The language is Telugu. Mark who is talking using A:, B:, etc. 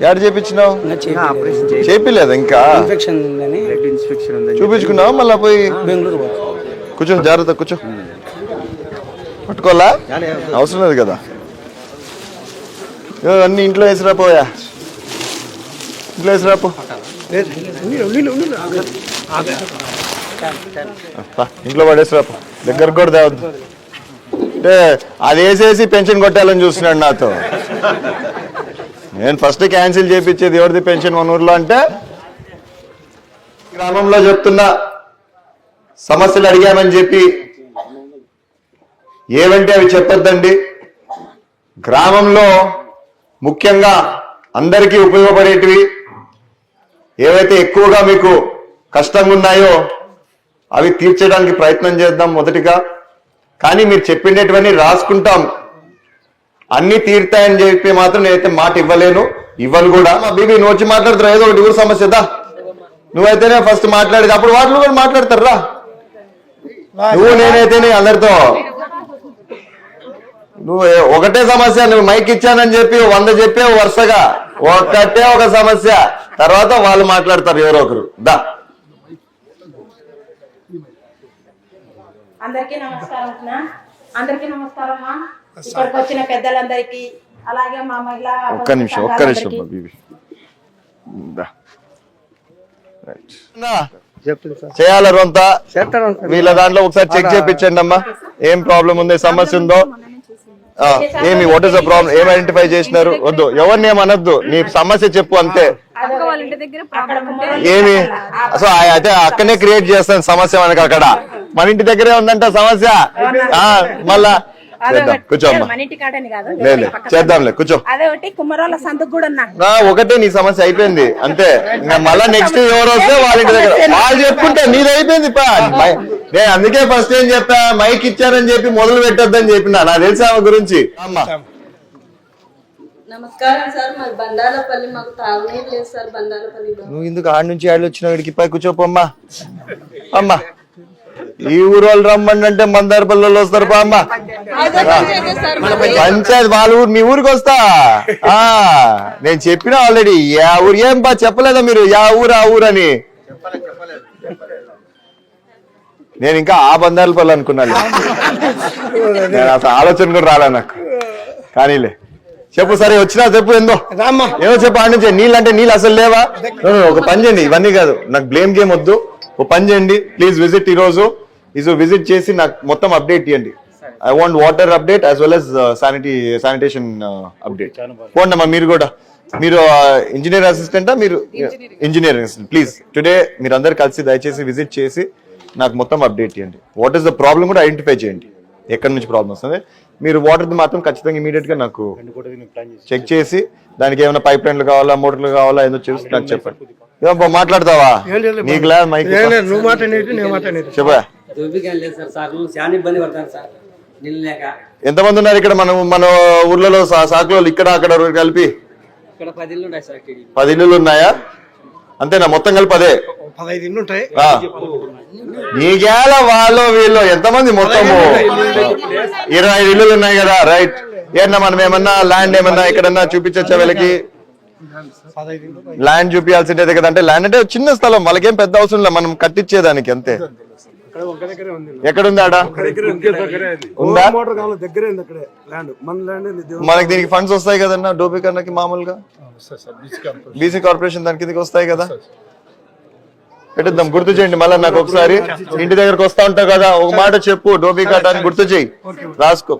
A: ఎక్కడ చేపించినావు? చేపిలేదు ఇంకా?
B: ఇన్ఫెక్షన్
A: చూపించుకున్నావు మళ్ళా పోయి?
B: బెంగళూరు
A: కూర్చో జాగ్రత్త కూర్చో. పట్టుకోవాలా? అవసరం లేదు కదా. అన్ని ఇంట్లో వేసిరా పోయా. ఇంట్లో వేసిరా పో. ఇంట్లో పడేసిరా పో. దగ్గరకు కూడా తేవద్దు. అంటే అది వేసేసి పెన్షన్ కొట్టాలని చూస్తున్నాడు నాతో. నేను ఫస్ట్ క్యాన్సిల్ చేయించేది ఎవరిది పెన్షన్? మన ఊర్లో అంటే గ్రామంలో చెప్తున్నా సమస్యలు అడిగామని చెప్పి ఏవంటే అవి చెప్పొద్దండి. గ్రామంలో ముఖ్యంగా అందరికీ ఉపయోగపడేటివి ఏవైతే ఎక్కువగా మీకు కష్టంగా ఉన్నాయో అవి తీర్చడానికి ప్రయత్నం చేద్దాం మొదటిగా. కానీ మీరు చెప్పిండేటివన్నీ రాసుకుంటాం. అన్ని తీరుతాయని చెప్పి మాత్రం నేనైతే మాట ఇవ్వలేను. ఇవ్వను కూడా. మా బీబీ నువ్వు వచ్చి మాట్లాడుతున్నావు ఏదో ఒకటి ఊరు సమస్య దా. నువ్వైతేనే ఫస్ట్ మాట్లాడేది. అప్పుడు వాళ్ళు కూడా మాట్లాడతారు రా. నువ్వు నేనైతేనే అందరితో నువ్వు ఏ- ఒకటే సమస్య నువ్వు మైక్ ఇచ్చానని చెప్పి వంద చెప్పే వరుసగా. ఒక్కటే ఒక సమస్య. తర్వాత వాళ్ళు మాట్లాడతారు ఎవరో ఒకరు. దా.
C: అందరికీ నమస్కారం. అందరికీ నమస్కారం ఇక్కడికి వచ్చిన పెద్దలందరికీ అలాగే మా మహిళా
A: ఒక్క నిమిషం ఒక్క నిమిషం చేయాలా రొంత వీళ్ళ దాంట్లో ఒకసారి చెక్ చేయించండి అమ్మా. ఏం ప్రాబ్లం ఉంది సమస్య ఉందో. ఏమి వాట్ ఇస్ ద ప్రాబ్లం ఏం ఐడెంటిఫై చేసినారు? వద్దు. ఎవరిని ఏమనొద్దు నీ సమస్య చెప్పు అంతే. ఏమి? సో అయితే అక్కడనే క్రియేట్ చేస్తాను సమస్య మనకి అక్కడ. మన ఇంటి దగ్గరే ఉందంట సమస్య. ఆ, మళ్ళా చేద్దాం. చేద్దాంలే కూర్చో.
C: ఒకటి కుమ్మరోళ్ళ సందుకు కూడా ఉన్నా.
A: నా ఒకటే నీ సమస్య అయిపోయింది అంతే. ఇంకా మళ్ళా నెక్స్ట్ ఎవరు వస్తే వాళ్ళ ఇంటి దగ్గర వాళ్ళు చెప్పుకుంటే నీది అయిపోయింది నేను అందుకే ఫస్ట్ ఏం చెప్పా? మైక్ ఇచ్చారని చెప్పి మొదలు పెట్టొద్దని చెప్పిన. నాకు తెలిసి ఆమె గురించి. అమ్మా.
D: నమస్కారం సార్ బండాలపల్లి మాకు తాగునీరు లేదు సార్
A: నువ్వు ఎందుకు ఆడి నుంచి ఆడి వచ్చినావు ఇక్కడికి పై కూర్చోపమ్మా. అమ్మా. ఈ ఊరు వాళ్ళు రమ్మండి అంటే మందారపల్లిలో వస్తారు పా అమ్మా. పంచాయతీ వాళ్ళ ఊరు మీ ఊరికి వస్తా. ఆ నేను చెప్పిన ఆల్రెడీ యా ఊరు ఏం బా చెప్పలేదా మీరు? యా ఊరు ఆ ఊరు అని. నేను ఇంకా ఆ బందారపల్లి అనుకున్నాను. నేను అసలు ఆలోచన కూడా రాలే నాకు. కానీలే. చెప్పు సరే వచ్చినా చెప్పు ఏందో.
B: రామ్మా.
A: ఏమో చెప్పు ఆడి నుంచి. నీళ్ళు అంటే నీళ్ళు అసలు లేవా? ఒక పని చేయండి ఇవన్నీ కాదు. నాకు బ్లేమ్ గేమ్ వద్దు. ఒక పని చేయండి ప్లీజ్ విజిట్ ఈ రోజు ఇది విజిట్ చేసి నాకు మొత్తం అప్డేట్ ఇవ్వండి I want water update as well as sanity sanitation update పోండమ్మా మీరు కూడా. మీరు ఇంజనీర్ అసిస్టెంటా మీరు ఇంజనీరింగ్ అసిస్టెంట్ ప్లీజ్ టుడే మీరు అందరు కలిసి దయచేసి విజిట్ చేసి నాకు మొత్తం అప్డేట్ ఇవ్వండి వాట్ ఈస్ ద ప్రాబ్లం కూడా ఐడెంటిఫై చేయండి. ఎక్కడి నుంచి ప్రాబ్లం వస్తుంది? మీరు వాటర్ది మాత్రం ఖచ్చితంగా ఇమీడియట్గా నాకు చెక్ చేసి దానికి ఏమైనా పైప్ లైన్లు కావాలా మోటార్లు కావాలా ఏదో చూసి నాకు చెప్పండి. మాట్లాడతావా? నీకు లేదు మైక్
B: లేదు నువ్వు మాట్లాడేది నేను మాట్లాడేది
A: చెప్పా
E: ఇబ్బంది పడతారు సార్.
A: ఎంతమంది ఉన్నారు ఇక్కడ? మనం మన ఊర్లలో సాకులు ఇక్కడ అక్కడ కలిపి?
E: ఇక్కడ పది ఇళ్ళు ఉన్నాయి?
A: అంతేనా? మొత్తం కలిపి అదే
B: పదహైదు ఇల్లు ఉంటాయి.
A: ఆ. నీకేళ వాళ్ళు వీళ్ళు ఎంతమంది మొత్తము? ఇరవై ఐదు ఇల్లులు ఉన్నాయి కదా రైట్. ఏమన్నా మనం ఏమన్నా ల్యాండ్ ఏమన్నా ఎక్కడన్నా చూపించచ్చా వీళ్ళకి?
B: ఇల్లు
A: ల్యాండ్ చూపించాల్సిందే కదా. అంటే ల్యాండ్ అంటే చిన్న స్థలం వాళ్ళకేం పెద్ద అవసరం లేదు. మనం కట్టించేదానికి అంతే.
B: దగ్గరే ఉంది.
A: ఎక్కడుంది ఆడ?
B: ఉంది. దగ్గరే ఉంది.
A: ఉందా?
B: మోటార్ కావాలి దగ్గరే ఉంది అక్కడే. ల్యాండ్ మన ల్యాండ్ ఇది దేవుడు
A: మనకి దీనికి ఫండ్స్ వస్తాయి కదన్నా? డోబీ కన్నకి మామూలుగా? బీసీ కార్పొరేషన్ దానికి కిందకి వస్తాయి కదా? పెట్టిద్దాం. గుర్తు చేయండి మళ్ళీ నాకు ఒకసారి. ఇంటి దగ్గరకు వస్తా ఉంటావు కదా? ఒక మాట చెప్పు. డోబీ కట్ట అని గుర్తు చేయి. రాసుకో.